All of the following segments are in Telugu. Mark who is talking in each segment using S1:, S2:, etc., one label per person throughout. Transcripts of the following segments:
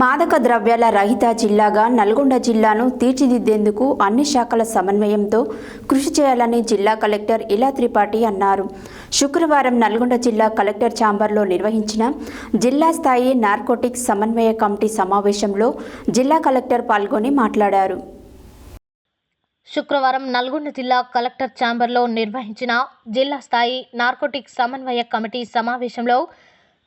S1: మాదక ద్రవ్యాల రహిత జిల్లాగా నల్గొండ జిల్లాను తీర్చిదిద్దేందుకు అన్ని శాఖల సమన్వయంతో కృషి చేయాలని జిల్లా కలెక్టర్ ఇలా త్రిపాఠి అన్నారు. శుక్రవారం నల్గొండ జిల్లా కలెక్టర్ ఛాంబర్లో నిర్వహించిన జిల్లా స్థాయి నార్కోటిక్స్ సమన్వయ కమిటీ సమావేశంలో జిల్లా కలెక్టర్ పాల్గొని మాట్లాడారు.
S2: శుక్రవారం నల్గొండ జిల్లా కలెక్టర్ ఛాంబర్లో నిర్వహించిన జిల్లా స్థాయి నార్కోటిక్స్ సమన్వయ కమిటీ సమావేశంలో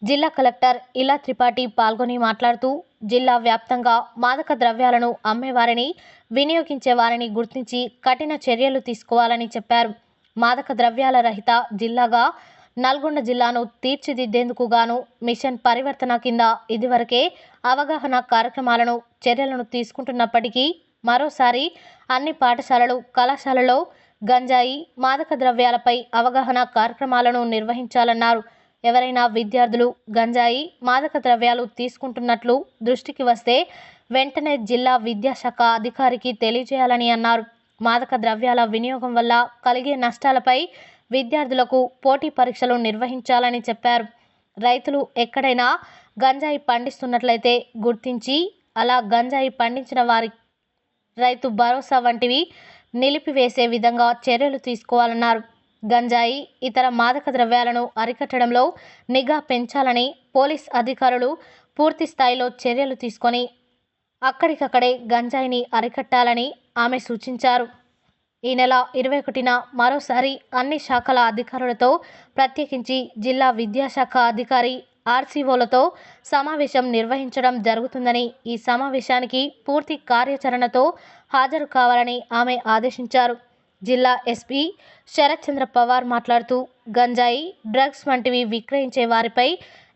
S2: జిల్లా కలెక్టర్ ఇలా త్రిపాఠి పాల్గొని మాట్లాడుతూ జిల్లా వ్యాప్తంగా మాదక ద్రవ్యాలను అమ్మేవారిని వినియోగించే వారిని గుర్తించి కఠిన చర్యలు తీసుకోవాలని చెప్పారు. మాదక ద్రవ్యాల రహిత జిల్లాగా నల్గొండ జిల్లాను తీర్చిదిద్దేందుకు గాను మిషన్ పరివర్తన కింద ఇదివరకే అవగాహన కార్యక్రమాలను చర్యలను తీసుకుంటున్నప్పటికీ మరోసారి అన్ని పాఠశాలలు కళాశాలలో గంజాయి మాదక ద్రవ్యాలపై అవగాహన కార్యక్రమాలను నిర్వహించాలన్నారు. ఎవరైనా విద్యార్థులు గంజాయి మాదక ద్రవ్యాలు తీసుకుంటున్నట్లు దృష్టికి వస్తే వెంటనే జిల్లా విద్యాశాఖ అధికారికి తెలియజేయాలని అన్నారు. మాదక ద్రవ్యాల వినియోగం వల్ల కలిగే నష్టాలపై విద్యార్థులకు పోటీ పరీక్షలు నిర్వహించాలని చెప్పారు. రైతులు ఎక్కడైనా గంజాయి పండిస్తున్నట్లయితే గుర్తించి అలా గంజాయి పండించిన వారి రైతు భరోసా వంటివి నిలిపివేసే విధంగా చర్యలు తీసుకోవాలన్నారు. గంజాయి ఇతర మాదక ద్రవ్యాలను అరికట్టడంలో నిఘా పెంచాలని పోలీస్ అధికారులు పూర్తి స్థాయిలో చర్యలు తీసుకొని అక్కడికక్కడే గంజాయిని అరికట్టాలని ఆమె సూచించారు. ఈ నెల ఇరవై ఒకటిన మరోసారి అన్ని శాఖల అధికారులతో ప్రత్యేకించి జిల్లా విద్యాశాఖ అధికారి ఆర్సీఓలతో సమావేశం నిర్వహించడం జరుగుతుందని ఈ సమావేశానికి పూర్తి కార్యాచరణతో హాజరు కావాలని ఆమె ఆదేశించారు. జిల్లా ఎస్పీ శరత్ చంద్ర పవార్ మాట్లాడుతూ గంజాయి డ్రగ్స్ వంటివి విక్రయించే వారిపై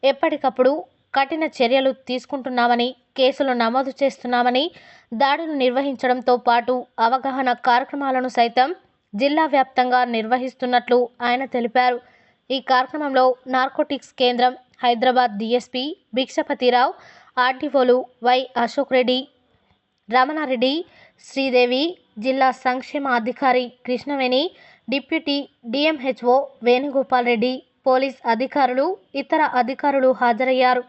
S2: ఎప్పటికప్పుడు కఠిన చర్యలు తీసుకుంటున్నామని కేసులు నమోదు చేస్తున్నామని దాడులు నిర్వహించడంతో పాటు అవగాహన కార్యక్రమాలను సైతం జిల్లా వ్యాప్తంగా నిర్వహిస్తున్నట్లు ఆయన తెలిపారు. ఈ కార్యక్రమంలో నార్కోటిక్స్ కేంద్రం హైదరాబాద్ డిఎస్పీ భిక్షపతిరావు ఆర్డీఓలు వై అశోక్ రెడ్డి రమణారెడ్డి శ్రీదేవి జిల్లా సంక్షేమ అధికారి Krishnaveni deputy DMHO Venugopal Reddy police అధికారులు ఇతర అధికారులు హాజరయ్యారు.